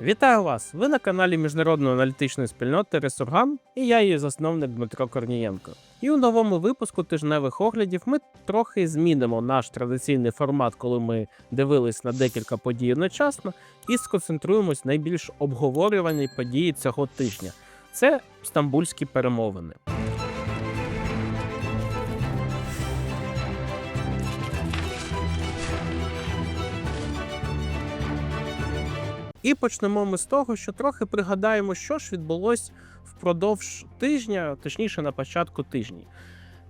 Вітаю вас! Ви на каналі міжнародної аналітичної спільноти Ресургам і я її засновник Дмитро Корнієнко. І у новому випуску тижневих оглядів ми трохи змінимо наш традиційний формат, коли ми дивились на декілька подій одночасно, і сконцентруємось на найбільш обговорюваній події цього тижня. Це стамбульські перемовини. І почнемо ми з того, що трохи пригадаємо, що ж відбулось впродовж тижня, точніше на початку тижня.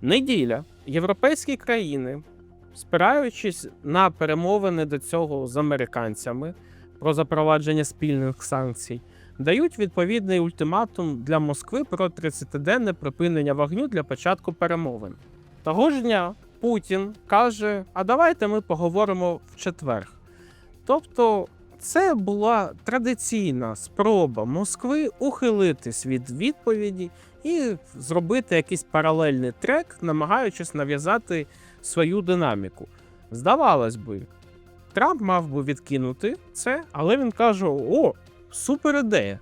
Неділя європейські країни, спираючись на перемовини до цього з американцями про запровадження спільних санкцій, дають відповідний ультиматум для Москви про 30-денне припинення вогню для початку перемовин. Того ж дня Путін каже: А давайте ми поговоримо в четвер. Тобто це була традиційна спроба Москви ухилитись від відповіді і зробити якийсь паралельний трек, намагаючись нав'язати свою динаміку. Здавалось би, Трамп мав би відкинути це, але він каже: О, супер ідея!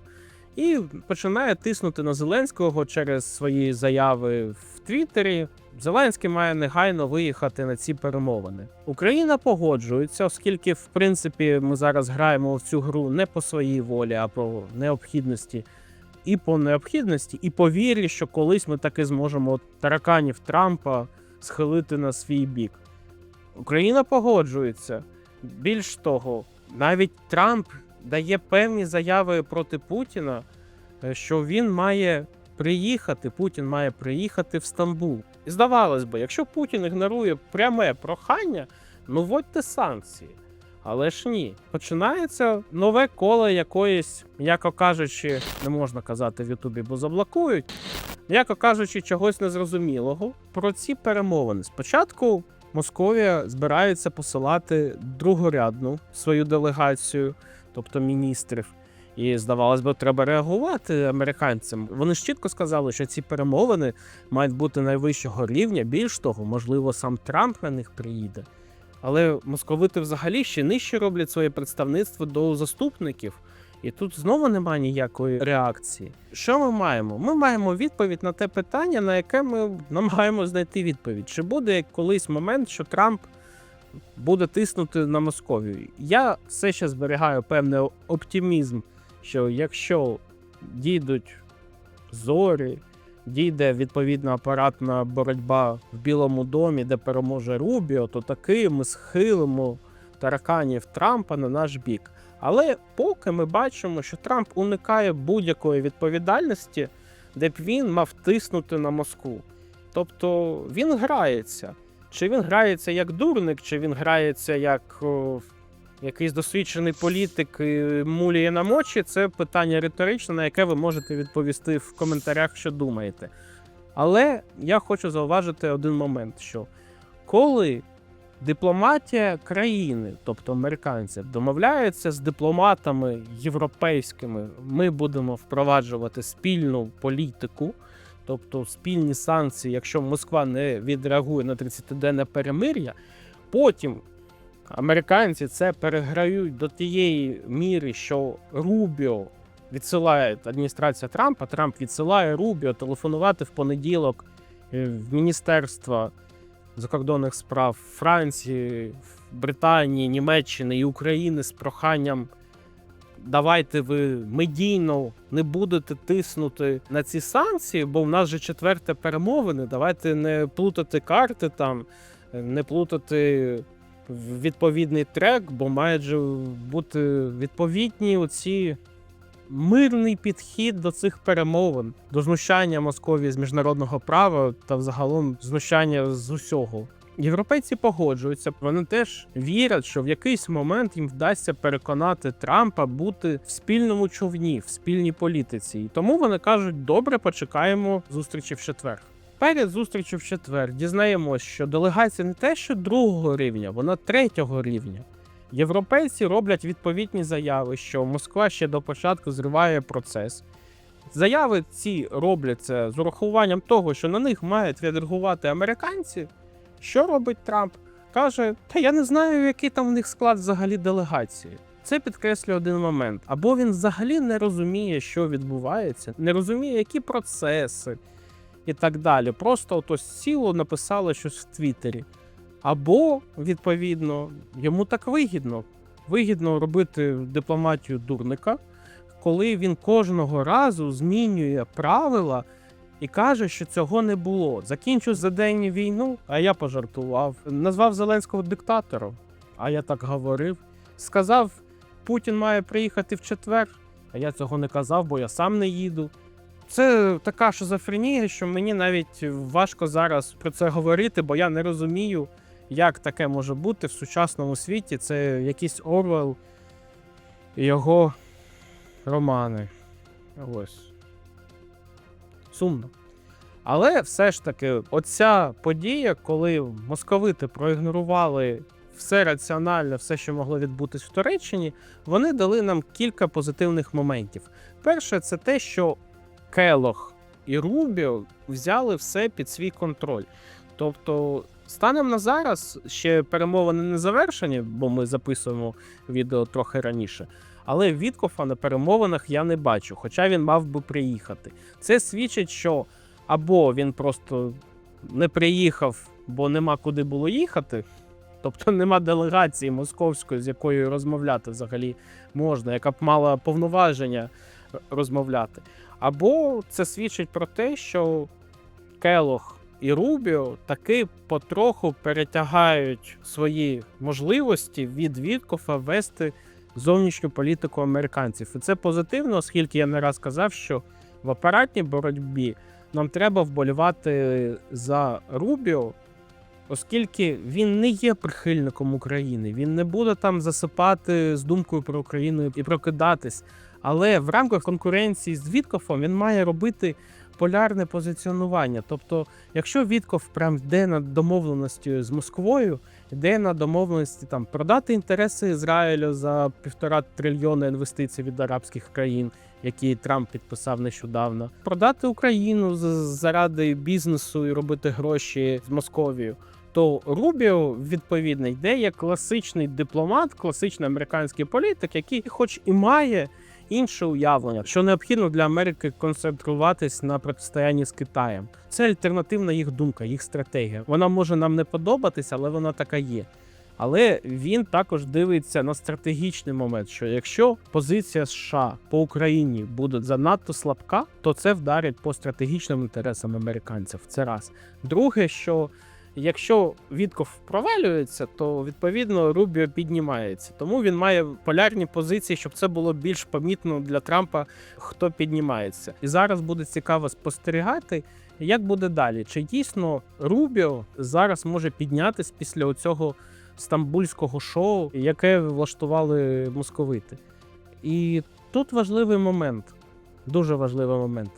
І починає тиснути на Зеленського через свої заяви в Твіттері. Зеленський має негайно виїхати на ці перемовини. Україна погоджується, оскільки, в принципі, ми зараз граємо в цю гру не по своїй волі, а по необхідності. І по необхідності, і по вірі, що колись ми таки зможемо тараканів Трампа схилити на свій бік. Україна погоджується. Більш того, навіть Трамп дає певні заяви проти Путіна, е, що він має приїхати, Путін має приїхати в Стамбул. І здавалось би, якщо Путін ігнорує пряме прохання, ну вводьте санкції. Але ж ні, починається нове коло якоїсь, м'яко кажучи, не можна казати в Ютубі, бо заблокують. М'яко кажучи, чогось незрозумілого про ці перемовини. Спочатку Московія збирається посилати другорядну свою делегацію, тобто міністрів. І здавалось би, треба реагувати американцям. Вони ж чітко сказали, що ці перемовини мають бути найвищого рівня. Більш того, можливо, сам Трамп на них приїде. Але московити взагалі ще нижче роблять своє представництво до заступників. І тут знову немає ніякої реакції. Що ми маємо? Ми маємо відповідь на те питання, на яке ми намагаємося знайти відповідь. Чи буде колись момент, що Трамп буде тиснути на Московію? Я все ще зберігаю певний оптимізм, що якщо дійдуть зорі, дійде відповідна апаратна боротьба в Білому домі, де переможе Рубіо, то таки ми схилимо тараканів Трампа на наш бік. Але поки ми бачимо, що Трамп уникає будь-якої відповідальності, де б він мав тиснути на Москву. Тобто він грається. Чи він грається як дурник, чи він грається як якийсь досвідчений політик муліє на мочі, це питання риторичне, на яке ви можете відповісти в коментарях, що думаєте. Але я хочу зауважити один момент: що коли дипломатія країни, тобто американців, домовляється з дипломатами європейськими, ми будемо впроваджувати спільну політику, тобто спільні санкції, якщо Москва не відреагує на 30-денне перемир'я, потім американці це переграють до тієї міри, що Рубіо відсилає адміністрація Трампа, Трамп відсилає Рубіо телефонувати в понеділок е, в міністерство закордонних справ Франції, Британії, Німеччини і України з проханням. Давайте ви медійно не будете тиснути на ці санкції, бо в нас же четверте перемовини. Давайте не плутати карти там, не плутати відповідний трек, бо мають бути відповідні оці мирний підхід до цих перемовин, до знущання Московії з міжнародного права та взагалом знущання з усього. Європейці погоджуються, вони теж вірять, що в якийсь момент їм вдасться переконати Трампа бути в спільному човні, в спільній політиці. І тому вони кажуть: добре, почекаємо зустрічі в четвер. Перед зустрічю в четвер дізнаємось, що делегація не те, що другого рівня, вона третього рівня. Європейці роблять відповідні заяви, що Москва ще до початку зриває процес. Заяви ці робляться з урахуванням того, що на них мають відреагувати американці. Що робить Трамп? Каже: Та я не знаю, який там в них склад взагалі делегації. Це підкреслює один момент. Або він взагалі не розуміє, що відбувається, не розуміє, які процеси і так далі. Просто ото сіло написало щось в Твіттері. Або, відповідно, йому так вигідно. Вигідно робити дипломатію дурника, коли він кожного разу змінює правила і каже, що цього не було. Закінчу за день війну, а я пожартував. Назвав Зеленського диктатором, а я так говорив. Сказав, Путін має приїхати в четвер, а я цього не казав, бо я сам не їду. Це така шизофренія, що мені навіть важко зараз про це говорити, бо я не розумію, як таке може бути в сучасному світі. Це якийсь Орвел і його романи. Ось. Сумно. Але все ж таки, оця подія, коли московити проігнорували все раціональне, все, що могло відбутись в Туреччині, вони дали нам кілька позитивних моментів. Перше, це те, що Келох і Рубіо взяли все під свій контроль. Тобто, станом на зараз ще перемовини не завершені, бо ми записуємо відео трохи раніше. Але Віткофа на перемовинах я не бачу, хоча він мав би приїхати. Це свідчить, що або він просто не приїхав, бо нема куди було їхати, тобто нема делегації московської, з якою розмовляти взагалі можна, яка б мала повноваження розмовляти. Або це свідчить про те, що Келох і Рубіо таки потроху перетягають свої можливості від Віткофа вести зовнішню політику американців. І це позитивно, оскільки я не раз казав, що в апаратній боротьбі нам треба вболівати за Рубіо, оскільки він не є прихильником України. Він не буде там засипати з думкою про Україну і прокидатись. Але в рамках конкуренції з Віткофом він має робити полярне позиціонування. Тобто, якщо Вітков прям йде на домовленості з Москвою, йде на домовленості там продати інтереси Ізраїлю за півтора трильйона інвестицій від арабських країн, які Трамп підписав нещодавно, продати Україну заради бізнесу і робити гроші з Московією. То Рубіо відповідно йде як класичний дипломат, класичний американський політик, який, хоч і має інше уявлення, що необхідно для Америки концентруватись на протистоянні з Китаєм. Це альтернативна їх думка, їх стратегія. Вона може нам не подобатися, але вона така є. Але він також дивиться на стратегічний момент, що якщо позиція США по Україні буде занадто слабка, то це вдарить по стратегічним інтересам американців. Це раз. Друге, що якщо Вітков провалюється, то відповідно Рубіо піднімається. Тому він має полярні позиції, щоб це було більш помітно для Трампа, хто піднімається. І зараз буде цікаво спостерігати, як буде далі. Чи дійсно Рубіо зараз може піднятись після оцього стамбульського шоу, яке влаштували московити? І тут важливий момент, дуже важливий момент,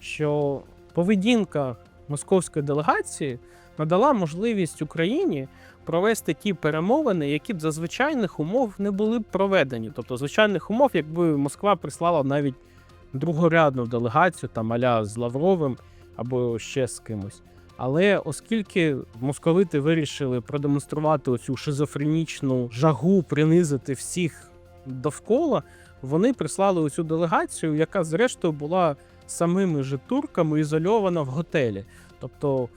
що поведінка московської делегації надала можливість Україні провести ті перемовини, які б за звичайних умов не були б проведені. Тобто, звичайних умов, якби Москва прислала навіть другорядну делегацію, там аля з Лавровим або ще з кимось. Але оскільки московити вирішили продемонструвати оцю шизофренічну жагу принизити всіх довкола, вони прислали оцю делегацію, яка зрештою була самими же турками ізольована в готелі. Тобто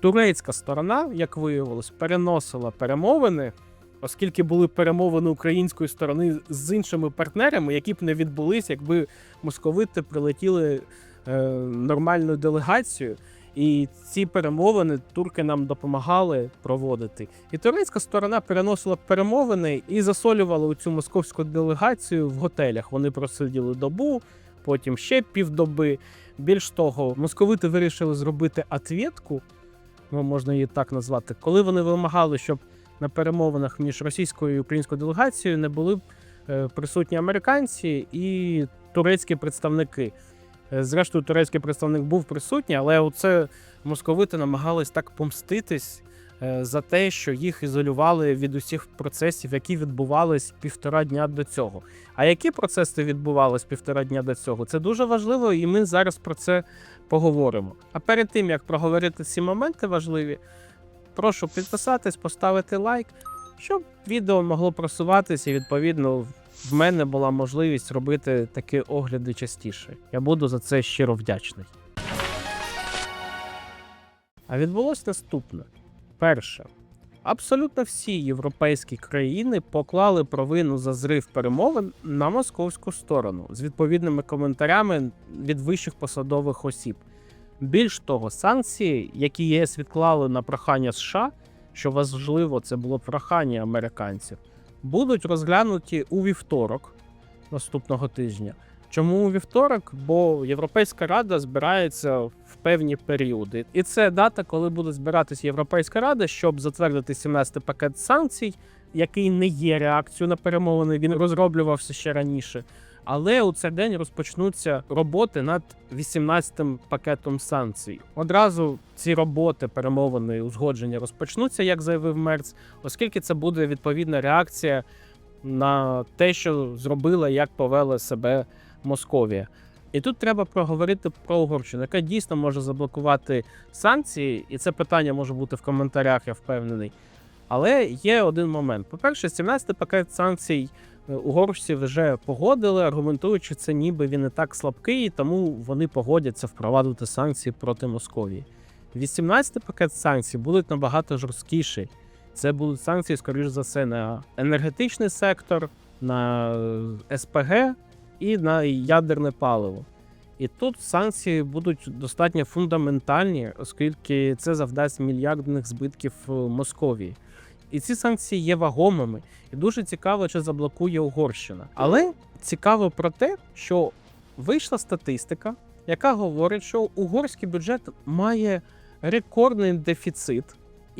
турецька сторона, як виявилось, переносила перемовини, оскільки були перемовини української сторони з іншими партнерами, які б не відбулись, якби московити прилетіли е, нормальною делегацією. І ці перемовини турки нам допомагали проводити. І турецька сторона переносила перемовини і засолювала цю московську делегацію в готелях. Вони просиділи добу, потім ще півдоби. Більш того, московити вирішили зробити ответку, ну можна її так назвати, коли вони вимагали, щоб на перемовинах між російською і українською делегацією не були е, присутні американці і турецькі представники. Е, Зрештою, турецький представник був присутній, але оце московити намагались так помститись за те, що їх ізолювали від усіх процесів, які відбувались півтора дня до цього. А які процеси відбувались півтора дня до цього? Це дуже важливо, і ми зараз про це поговоримо. А перед тим як проговорити ці моменти важливі, прошу підписатись, поставити лайк, щоб відео могло просуватися і відповідно в мене була можливість робити такі огляди частіше. Я буду за це щиро вдячний. А відбулось наступне: перше, абсолютно всі європейські країни поклали провину за зрив перемовин на московську сторону з відповідними коментарями від вищих посадових осіб. Більш того, санкції, які ЄС відклали на прохання США, що важливо, це було прохання американців, будуть розглянуті у вівторок наступного тижня. Чому у вівторок? Бо Європейська рада збирається в певні періоди, і це дата, коли буде збиратись Європейська рада, щоб затвердити 17 пакет санкцій, який не є реакцією на перемовини. Він розроблювався ще раніше. Але у цей день розпочнуться роботи над 18-м пакетом санкцій. Одразу ці роботи, перемовини узгодження розпочнуться, як заявив Мерц, оскільки це буде відповідна реакція на те, що зробила, як повела себе Московія. І тут треба проговорити про Угорщину, яка дійсно може заблокувати санкції, і це питання може бути в коментарях, я впевнений. Але є один момент: по-перше, 17-й пакет санкцій е, угорці вже погодили, аргументуючи це, ніби він не так слабкий, тому вони погодяться впровадити санкції проти Московії. 18-й пакет санкцій будуть набагато жорсткіші. Це будуть санкції, скоріш за все, на енергетичний сектор, на е, СПГ і на ядерне паливо. І тут санкції будуть достатньо фундаментальні, оскільки це завдасть мільярдних збитків е, Московії. І ці санкції є вагомими, і дуже цікаво, чи заблокує Угорщина. Але цікаво про те, що вийшла статистика, яка говорить, що угорський бюджет має рекордний дефіцит,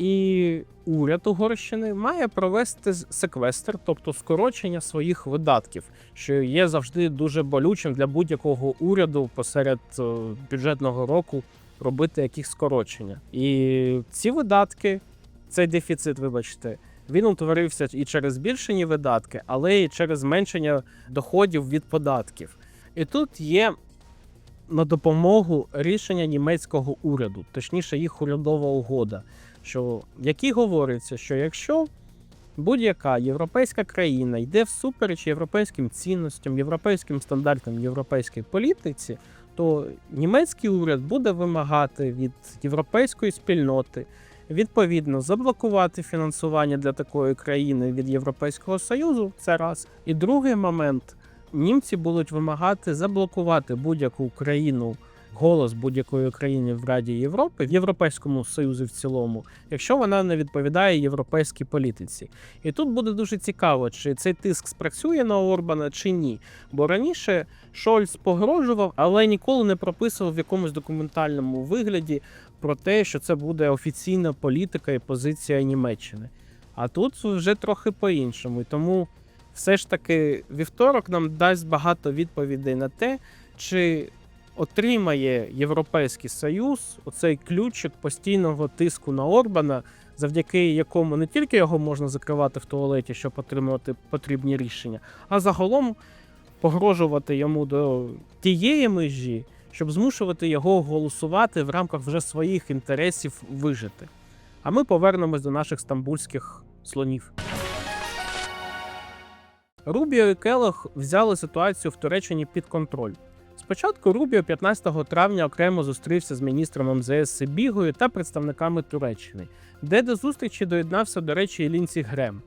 і уряд Угорщини має провести секвестр, тобто скорочення своїх видатків, що є завжди дуже болючим для будь-якого уряду посеред е, бюджетного року робити якісь скорочення. І ці видатки, цей дефіцит, вибачте, він утворився і через збільшені видатки, але і через зменшення доходів від податків. І тут є на допомогу рішення німецького уряду, точніше, їх урядова угода, що в якій говориться, що якщо будь-яка європейська країна йде всупереч європейським цінностям, європейським стандартам, європейській політиці, то німецький уряд буде вимагати від європейської спільноти відповідно заблокувати фінансування для такої країни від Європейського Союзу. Це раз. І другий момент: німці будуть вимагати заблокувати будь-яку країну. Голос будь-якої країни в Раді Європи в Європейському Союзі в цілому, якщо вона не відповідає європейській політиці. І тут буде дуже цікаво, чи цей тиск спрацює на Орбана чи ні. Бо раніше Шольц погрожував, але ніколи не прописував в якомусь документальному вигляді про те, що це буде офіційна політика і позиція Німеччини. А тут вже трохи по-іншому. І тому все ж таки вівторок нам дасть багато відповідей на те, чи отримає Європейський Союз оцей ключик постійного тиску на Орбана, завдяки якому не тільки його можна закривати в туалеті, щоб отримувати потрібні рішення, а загалом погрожувати йому до тієї межі, щоб змушувати його голосувати в рамках вже своїх інтересів вижити. А ми повернемось до наших стамбульських слонів. Рубіо і Келох взяли ситуацію в Туреччині під контроль. Спочатку Рубіо 15 травня окремо зустрівся з міністром МЗС Сибігою та представниками Туреччини, де до зустрічі доєднався, до речі, і Лінці Грем.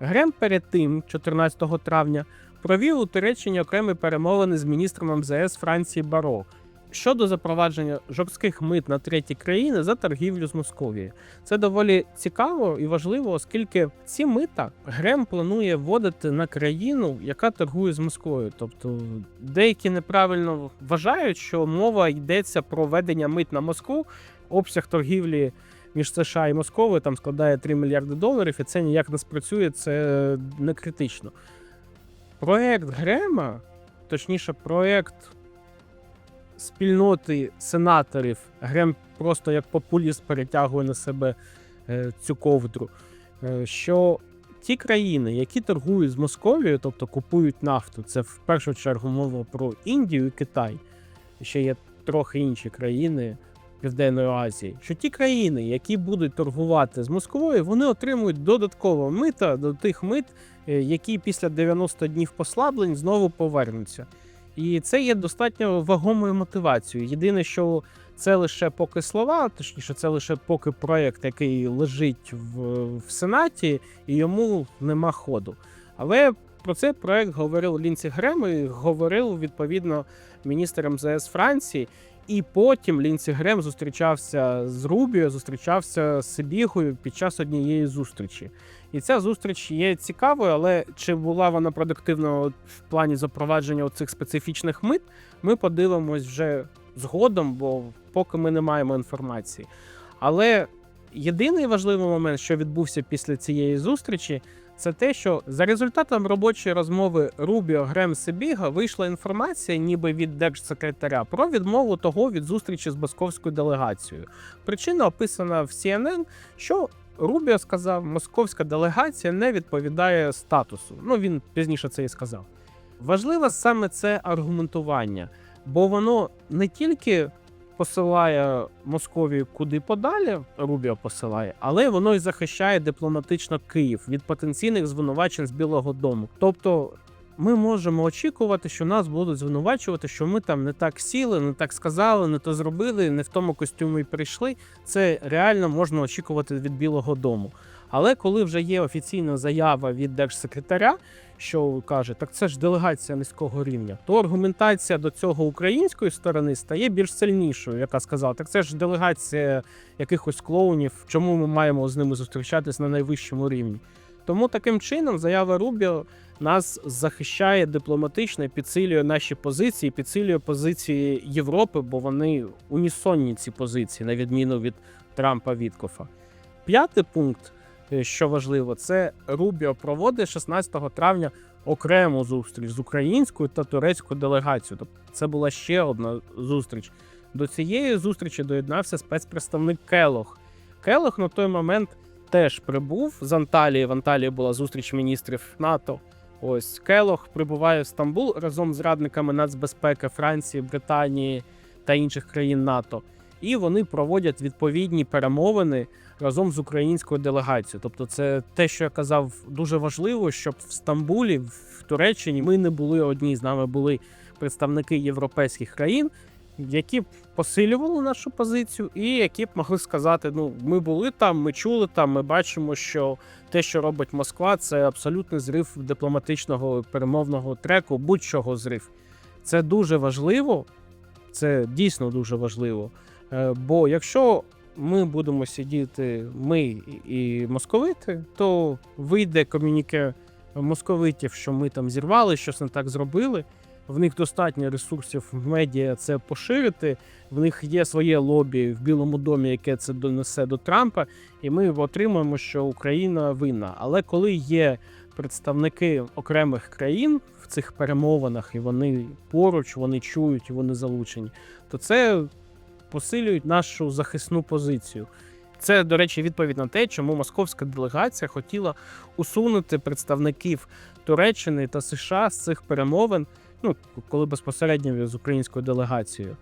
Грем перед тим, 14 травня, провів у Туреччині окремі перемовини з міністром МЗС Франції Баро щодо запровадження жорстких мит на треті країни за торгівлю з Московією. Це доволі цікаво і важливо, оскільки ці мита Грем планує вводити на країну, яка торгує з Москвою. Тобто деякі неправильно вважають, що мова йдеться про введення мит на Москву, обсяг торгівлі. Між США і Московою там складає 3 мільярди доларів, і це ніяк не спрацює, це не критично. Проект Грема, точніше, проект спільноти сенаторів, Грем просто як популіст перетягує на себе е, цю ковдру. е, Що ті країни, які торгують з Московією, тобто купують нафту, це в першу чергу мова про Індію і Китай. Ще є трохи інші країни, Південної Азії, що ті країни, які будуть торгувати з Москвою, вони отримують додатково мита до тих мит, е, які після 90 днів послаблень знову повернуться. І це є достатньо вагомою мотивацією. Єдине, що це лише поки слова, точніше, це лише поки проєкт, який лежить в, в Сенаті, і йому нема ходу. Але про цей проект говорив Лінці Грем і говорив відповідно міністр МЗС Франції. І потім Лінці Грем зустрічався з Рубіо, зустрічався з Сибігою під час однієї зустрічі. І ця зустріч є цікавою, але чи була вона продуктивною в плані запровадження цих специфічних мит, ми подивимось вже згодом, бо поки ми не маємо інформації. Але єдиний важливий момент, що відбувся після цієї зустрічі, це те, що за результатом робочої розмови Рубіо Грем Сибіга вийшла інформація, ніби від держсекретаря, про відмову того від зустрічі з московською делегацією. Причина описана в CNN, що Рубіо сказав, московська делегація не відповідає статусу. Ну він пізніше це і сказав. Важливе саме це аргументування, бо воно не тільки посилає Московію куди подалі, Рубіо посилає, але воно й захищає дипломатично Київ від потенційних звинувачень з Білого Дому. Тобто. Ми можемо очікувати, що нас будуть звинувачувати, що ми там не так сіли, не так сказали, не то зробили, не в тому костюмі прийшли. Це реально можна очікувати від Білого Дому. Але коли вже є офіційна заява від держсекретаря, що каже, так це ж делегація низького рівня, то аргументація до цього української сторони стає більш сильнішою, яка сказала, так це ж делегація якихось клоунів, чому ми маємо з ними зустрічатись на найвищому рівні. Тому таким чином заява Рубіо нас захищає дипломатично, підсилює наші позиції, підсилює позиції Європи, бо вони унісонні ці позиції, на відміну від Трампа Віткофа. П'ятий пункт, е, що важливо, це Рубіо проводить 16 травня окрему зустріч з українською та турецькою делегацією. Тобто це була ще одна зустріч. До цієї зустрічі доєднався спецпредставник Келох. Келох на той момент теж прибув з Анталії. В Анталії була зустріч міністрів НАТО. Ось Келох прибуває в Стамбул разом з радниками нацбезпеки Франції, Британії та інших країн НАТО. І вони проводять відповідні перемовини разом з українською делегацією. Тобто, це те, що я казав, дуже важливо, щоб в Стамбулі, в Туреччині, ми не були одні з нами були представники європейських країн, які б посилювали нашу позицію, і які б могли сказати: ну, ми були там, ми чули там, ми бачимо, що те, що робить Москва, це абсолютний зрив дипломатичного перемовного треку, будь-чого зрив. Це дуже важливо, це дійсно дуже важливо. Е, Бо якщо ми будемо сидіти, ми і московити, то вийде комюніке московитів, що ми там зірвали, щось не так зробили. В них достатньо ресурсів в медіа це поширити. В них є своє лобі в Білому домі, яке це донесе до Трампа, і ми отримуємо, що Україна винна. Але коли є представники окремих країн в цих перемовинах, і вони поруч, вони чують, вони залучені, то це посилює нашу захисну позицію. Це, до речі, відповідь на те, чому московська делегація хотіла усунути представників Туреччини та США з цих перемовин ну, коли безпосередньо з українською делегацією.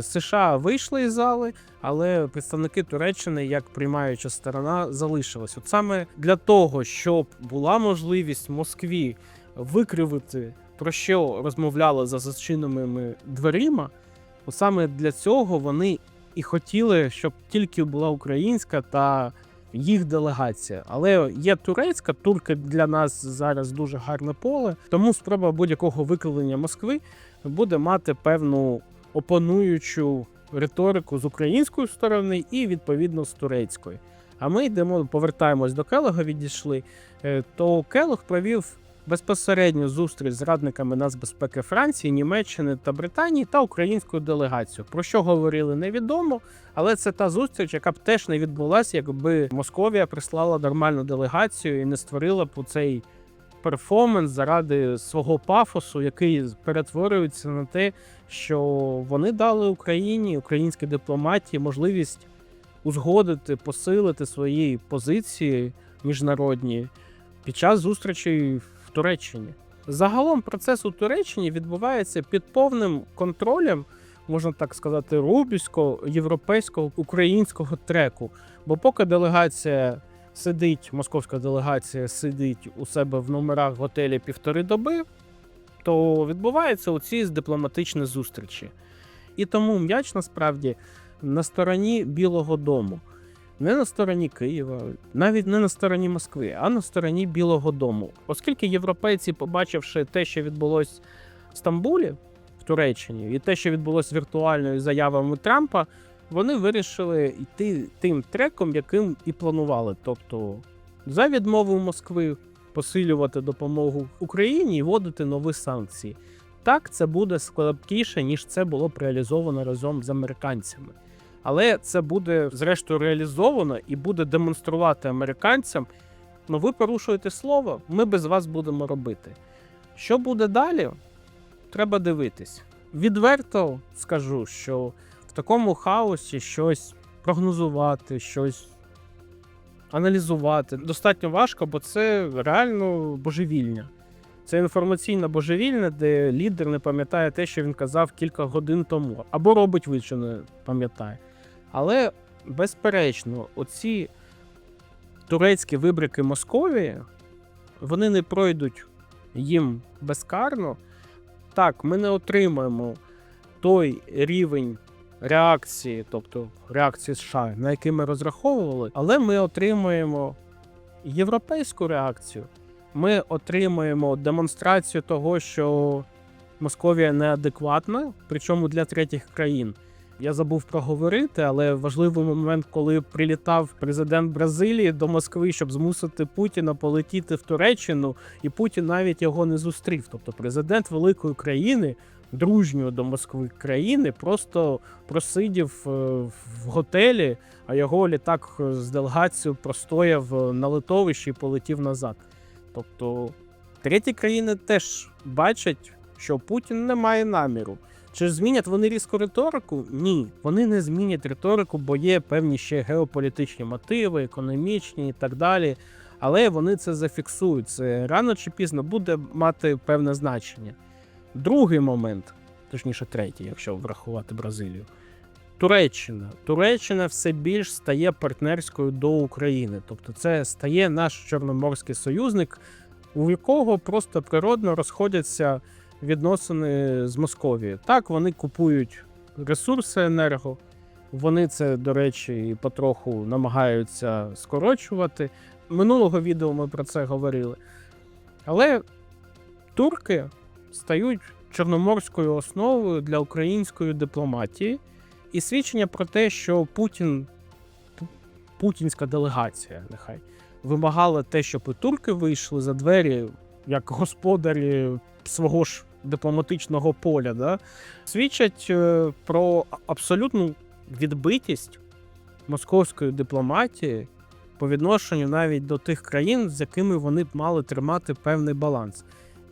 США вийшли із зали, але представники Туреччини, як приймаюча сторона, залишились. От саме для того, щоб була можливість Москві викривити, про що розмовляли за зачиненими дверима, от саме для цього вони і хотіли, щоб тільки була українська та їх делегація. Але є турецька, турки для нас зараз дуже гарне поле. Тому спроба будь-якого викривлення Москви буде мати певну опонуючу риторику з української сторони і відповідно з турецької. А ми йдемо, повертаємось до Келога, відійшли. Е, То Келог провів безпосередню зустріч з радниками нацбезпеки Франції, Німеччини та Британії та українською делегацією. Про що говорили, невідомо, але це та зустріч, яка б теж не відбулася, якби Московія прислала нормальну делегацію і не створила б цей перформанс заради свого пафосу, який перетворюється на те, що вони дали Україні, українській дипломатії можливість узгодити, посилити свої позиції міжнародні під час зустрічей Туреччині. Загалом процес у Туреччині відбувається під повним контролем можна так сказати, рубівського, європейського, українського треку. Бо поки делегація сидить, московська делегація сидить у себе в номерах готелі півтори доби, то відбуваються оці дипломатичні зустрічі. І тому м'яч насправді на стороні Білого Дому. Не на стороні Києва, навіть не на стороні Москви, а на стороні Білого Дому. Оскільки європейці, побачивши те, що відбулось в Стамбулі, в Туреччині, і те, що відбулось віртуальною заявами Трампа, вони вирішили йти тим треком, яким і планували. Тобто за відмову Москви посилювати допомогу Україні і вводити нові санкції. Так, це буде слабкіше, ніж це було б реалізовано разом з американцями. Але це буде зрештою реалізовано і буде демонструвати американцям. Ну, ви порушуєте слово, ми без вас будемо робити. Що буде далі? Треба дивитись. Відверто скажу, що в такому хаосі щось прогнозувати, щось аналізувати достатньо важко, бо це реально божевільня. Це інформаційна божевільня, де лідер не пам'ятає те, що він казав кілька годин тому, або робить вид, що не пам'ятає. Але, безперечно, оці турецькі вибрики Московії, вони не пройдуть їм безкарно. Так, ми не отримаємо той рівень реакції, тобто реакції США, на який ми розраховували, але ми отримуємо європейську реакцію. Ми отримуємо демонстрацію того, що Московія неадекватна, причому для третіх країн. Я забув проговорити, але важливий момент, коли прилітав президент Бразилії до Москви, щоб змусити Путіна полетіти в Туреччину, і Путін навіть його не зустрів. Тобто, президент великої країни, дружньої до Москви країни, просто просидів е, в готелі, а його літак з делегацією простояв на литовищі і полетів назад. Тобто, треті країни теж бачать, що Путін не має наміру. Чи змінять вони різку риторику? Ні, вони не змінять риторику, бо є певні ще геополітичні мотиви, економічні і так далі. Але вони це зафіксують. Це рано чи пізно буде мати певне значення. Другий момент, точніше, третій, якщо врахувати Бразилію. Туреччина. Туреччина все більш стає партнерською до України. Тобто, це стає наш чорноморський союзник, у якого просто природно розходяться відносини з Московією. Так, вони купують ресурси енерго, вони це, до речі, потроху намагаються скорочувати. Минулого відео ми про це говорили. Але турки стають чорноморською основою для української дипломатії, і свідчення про те, що Путін, путінська делегація, нехай вимагала те, щоб і турки вийшли за двері як господарі свого ж дипломатичного поля, да, свідчать е, про абсолютну відбитість московської дипломатії по відношенню навіть до тих країн, з якими вони б мали тримати певний баланс.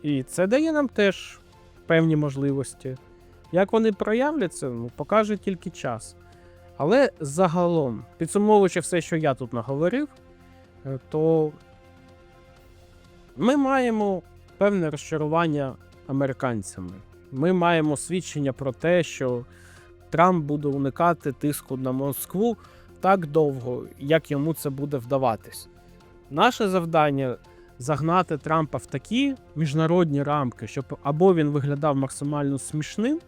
І це дає нам теж певні можливості. Як вони проявляться, ну, покаже тільки час. Але загалом, підсумовуючи все, що я тут наговорив, е, то ми маємо певне розчарування американцями. Ми маємо свідчення про те, що Трамп буде уникати тиску на Москву так довго, як йому це буде вдаватись. Наше завдання загнати Трампа в такі міжнародні рамки, щоб або він виглядав максимально смішним,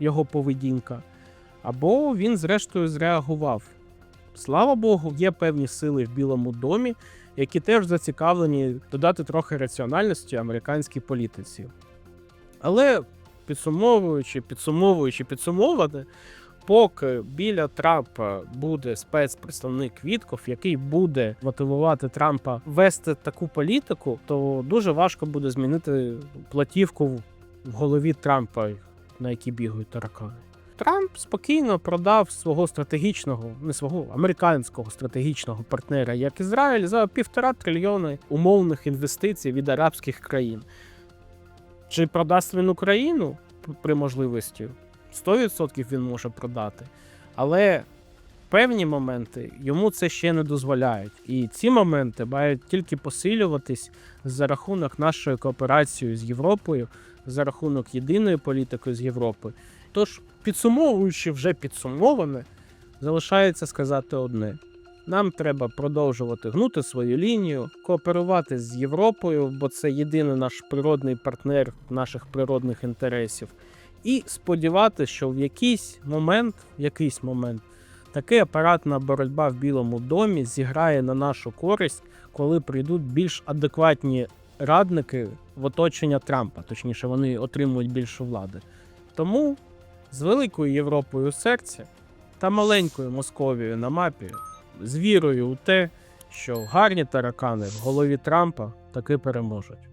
його поведінка, або він, зрештою, зреагував. Слава Богу, є певні сили в Білому домі, які теж зацікавлені додати трохи раціональності американській політиці. Але підсумовуючи, підсумовуючи, підсумовувати, поки біля Трампа буде спецпредставник Вітков, який буде мотивувати Трампа вести таку політику, то дуже важко буде змінити платівку в голові Трампа, на якій бігають таракани. Трамп спокійно продав свого стратегічного, не свого американського стратегічного партнера, як Ізраїль, за півтора трильйони умовних інвестицій від арабських країн. Чи продасть він Україну при можливості? 100% він може продати. Але певні моменти йому це ще не дозволяють. І ці моменти мають тільки посилюватись за рахунок нашої кооперації з Європою, за рахунок єдиної політики з Європи. Тож, підсумовуючи вже підсумоване, залишається сказати одне: нам треба продовжувати гнути свою лінію, кооперувати з Європою, бо це єдиний наш природний партнер наших природних інтересів, і сподіватися, що в якийсь момент, в якийсь момент, така апаратна боротьба в Білому домі зіграє на нашу користь, коли прийдуть більш адекватні радники в оточення Трампа, точніше, вони отримують більше влади. Тому з великою Європою у серці та маленькою Московією на мапі, з вірою у те, що гарні таракани в голові Трампа таки переможуть.